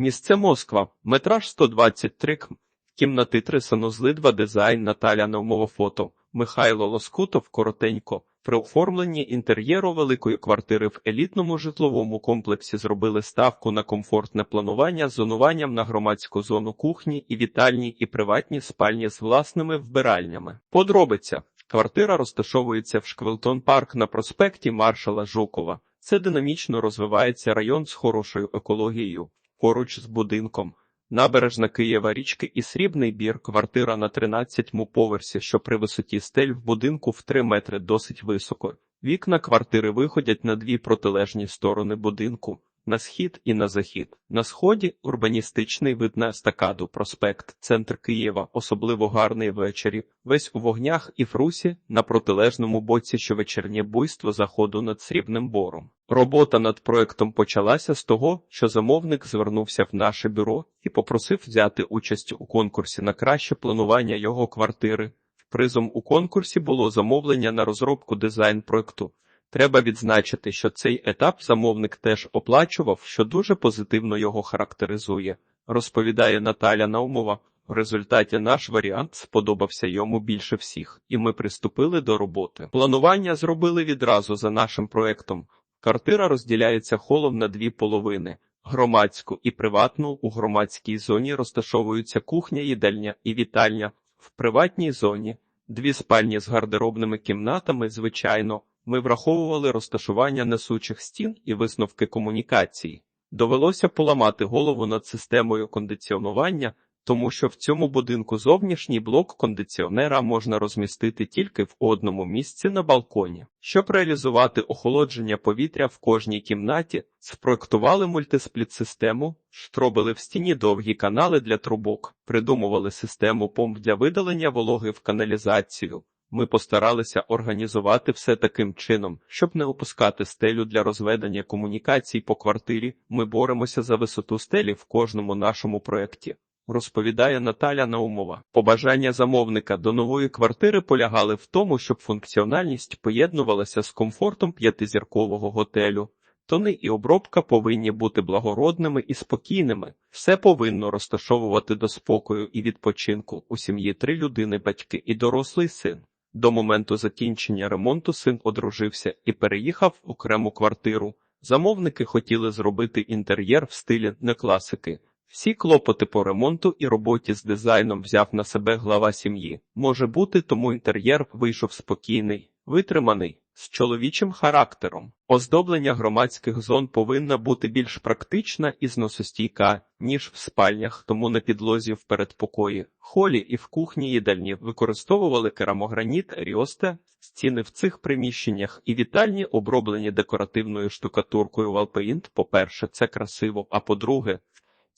Місце Москва, метраж 123 км. Кімнати 3 санузли 2 дизайн Наталя Наумова фото, Михайло Лоскутов коротенько. При оформленні інтер'єру великої квартири в елітному житловому комплексі зробили ставку на комфортне планування з зонуванням на громадську зону кухні і вітальні і приватні спальні з власними вбиральнями. Подробиця. Квартира розташовується в Шквелтон Парк на проспекті Маршала Жукова. Це динамічно розвивається район з хорошою екологією. Поруч з будинком. Набережна Києва річки і Срібний бір, квартира на 13-му поверсі, що при висоті стель в будинку в 3 метри досить високо. Вікна квартири виходять на дві протилежні сторони будинку. На схід і на захід. На сході урбаністичний вид на естакаду, проспект, центр Києва, особливо гарний ввечері. Весь у вогнях і фрусі, на протилежному боці щовечірнє буйство заходу над срібним бором. Робота над проектом почалася з того, що замовник звернувся в наше бюро і попросив взяти участь у конкурсі на краще планування його квартири. Призом у конкурсі було замовлення на розробку дизайн-проекту. Треба відзначити, що цей етап замовник теж оплачував, що дуже позитивно його характеризує, розповідає Наталя Наумова. В результаті наш варіант сподобався йому більше всіх, і ми приступили до роботи. Планування зробили відразу за нашим проектом. Квартира розділяється холом на дві половини: громадську і приватну. У громадській зоні розташовуються кухня, їдальня і вітальня. В приватній зоні дві спальні з гардеробними кімнатами, звичайно. Ми враховували розташування несучих стін і висновки комунікації. Довелося поламати голову над системою кондиціонування, тому що в цьому будинку зовнішній блок кондиціонера можна розмістити тільки в одному місці на балконі. Щоб реалізувати охолодження повітря в кожній кімнаті, спроектували мультиспліт-систему, штробили в стіні довгі канали для трубок, придумували систему помп для видалення вологи в каналізацію. Ми постаралися організувати все таким чином, щоб не опускати стелю для розведення комунікацій по квартирі. Ми боремося за висоту стелі в кожному нашому проєкті. Розповідає Наталя Наумова. Побажання замовника до нової квартири полягали в тому, щоб функціональність поєднувалася з комфортом п'ятизіркового готелю. Тони і обробка повинні бути благородними і спокійними. Все повинно розташовувати до спокою і відпочинку. У сім'ї три людини, батьки і дорослий син. До моменту закінчення ремонту син одружився і переїхав в окрему квартиру. Замовники хотіли зробити інтер'єр в стилі некласики. Всі клопоти по ремонту і роботі з дизайном взяв на себе глава сім'ї. Може бути, тому інтер'єр вийшов спокійний, витриманий, з чоловічим характером. Оздоблення громадських зон повинна бути більш практична і зносостійка, ніж в спальнях, тому на підлозі в передпокої, холі і в кухні їдальні використовували керамограніт, ріосте, стіни в цих приміщеннях і вітальні оброблені декоративною штукатуркою Валпеїнт. По-перше, це красиво, а по-друге,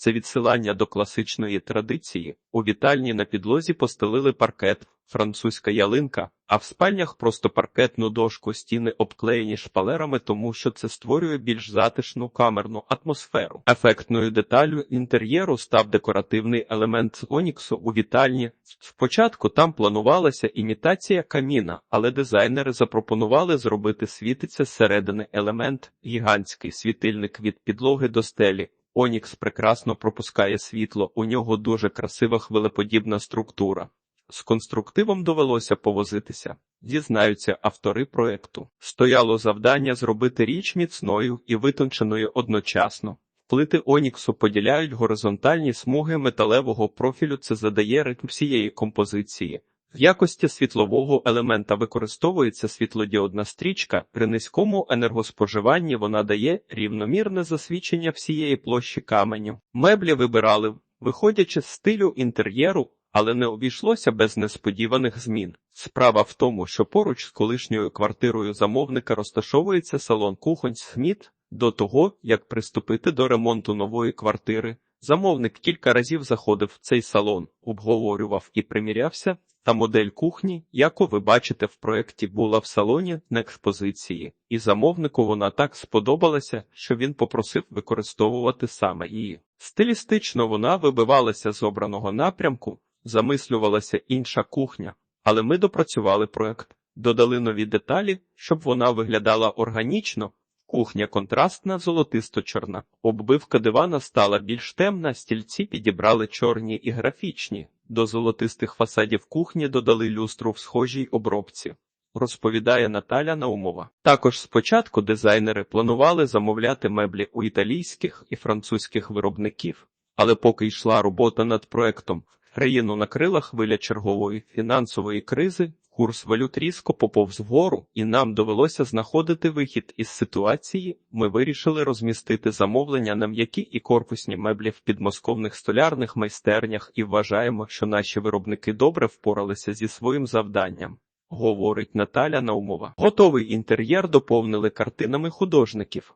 це відсилання до класичної традиції. У вітальні на підлозі постелили паркет, французька ялинка, а в спальнях просто паркетну дошку стіни обклеєні шпалерами, тому що це створює більш затишну камерну атмосферу. Ефектною деталю інтер'єру став декоративний елемент оніксу у вітальні. Спочатку там планувалася імітація каміна, але дизайнери запропонували зробити світиться зсередини елемент, гігантський світильник від підлоги до стелі. Онікс прекрасно пропускає світло, у нього дуже красива хвилеподібна структура. З конструктивом довелося повозитися, дізнаються автори проекту. Стояло завдання зробити річ міцною і витонченою одночасно. Плити Оніксу поділяють горизонтальні смуги металевого профілю, це задає ритм всієї композиції. В якості світлового елемента використовується світлодіодна стрічка. При низькому енергоспоживанні вона дає рівномірне засвічення всієї площі каменю. Меблі вибирали, виходячи з стилю інтер'єру, але не обійшлося без несподіваних змін. Справа в тому, що поруч з колишньою квартирою замовника розташовується салон кухонь Сміт. До того, як приступити до ремонту нової квартири, замовник кілька разів заходив в цей салон, обговорював і примірявся. Та модель кухні, яку ви бачите в проєкті, була в салоні на експозиції, і замовнику вона так сподобалася, що він попросив використовувати саме її. Стилістично вона вибивалася з обраного напрямку, замислювалася інша кухня, але ми допрацювали проєкт, додали нові деталі, щоб вона виглядала органічно. Кухня контрастна, золотисто-чорна. Оббивка дивана стала більш темна, стільці підібрали чорні і графічні. До золотистих фасадів кухні додали люстру в схожій обробці. Розповідає Наталя Наумова. Також спочатку дизайнери планували замовляти меблі у італійських і французьких виробників, але поки йшла робота над проектом, країну накрила хвиля чергової фінансової кризи, курс валют різко поповз вгору, і нам довелося знаходити вихід із ситуації. Ми вирішили розмістити замовлення на м'які і корпусні меблі в підмосковних столярних майстернях і вважаємо, що наші виробники добре впоралися зі своїм завданням. Говорить Наталя Наумова. Готовий інтер'єр доповнили картинами художників.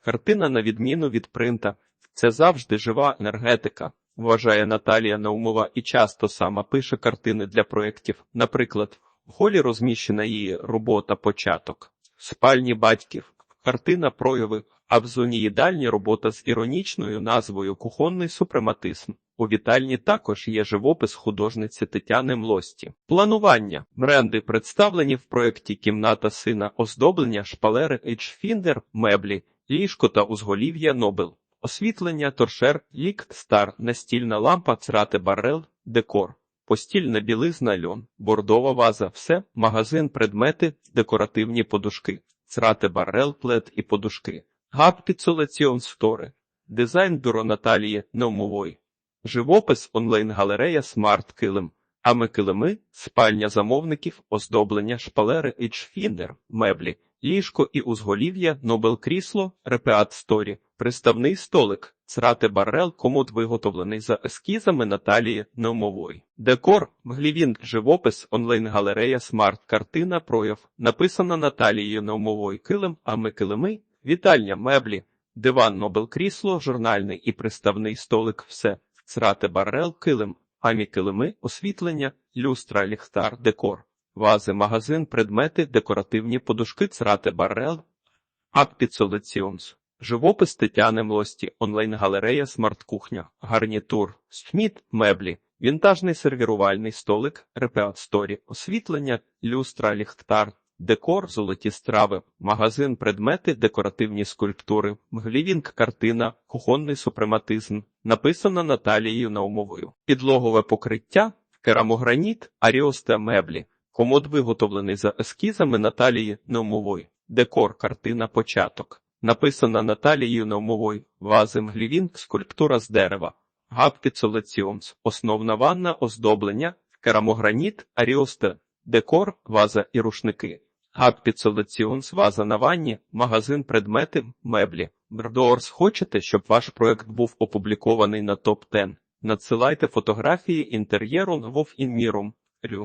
Картина, на відміну від принта, це завжди жива енергетика, вважає Наталія Наумова і часто сама пише картини для проєктів. Наприклад, в холі розміщена її робота початок, спальні батьків, картина прояви, а в зоні їдальні робота з іронічною назвою Кухонний супрематизм. У вітальні також є живопис художниці Тетяни Млості. Планування бренди представлені в проєкті Кімната сина, оздоблення, шпалери H-Finder, меблі, ліжко та узголів'я Нобел. Освітлення, торшер, лікт, стар, настільна лампа, црати барел, декор. Постільна білизна льон, бордова ваза, все, магазин, предмети, декоративні подушки, црати барел, плед і подушки, габ підсолаціон стори, дизайн бюро Наталії Неумової, живопис, онлайн-галерея, смарт килим, ами килими, спальня замовників, оздоблення, шпалери, H-Finder, меблі, ліжко і узголів'я, Нобел крісло, репеат сторі, приставний столик, црати барел, комод виготовлений за ескізами Наталії Неумової. Декор, глівін, живопис, онлайн-галерея, смарт-картина, прояв, написана Наталією Неумовою килим, ами килими, вітальня, меблі, диван, Нобел крісло, журнальний і приставний столик, все, црати барел, килим, амі килими, освітлення, люстра, ліхтар, декор. Вази, магазин, предмети, декоративні подушки, црати барел, аппіцолеціонс. Живопис Тетяни Млості, онлайн-галерея Смарт-кухня, гарнітур, сміт, меблі, вінтажний сервірувальний столик, репеат сторі, освітлення, люстра, ліхтар, декор, золоті страви, магазин, предмети, декоративні скульптури, глівінг, картина, кухонний супрематизм, написана Наталією Наумовою. Підлогове покриття, керамограніт, аріоста меблі. Комод виготовлений за ескізами Наталії Наумової. Декор, картина, початок. Написана Наталією Наумовою. Вази Мглівінг, скульптура з дерева. Габ підсолеціонс. Основна ванна, оздоблення, керамограніт, аріосте, декор, ваза і рушники. Габ підсолеціонс, ваза на ванні, магазин, предмети, меблі. Брдоорс, хочете, щоб ваш проект був опублікований на топ-10? Надсилайте фотографії інтер'єру в Інмірум. Рю.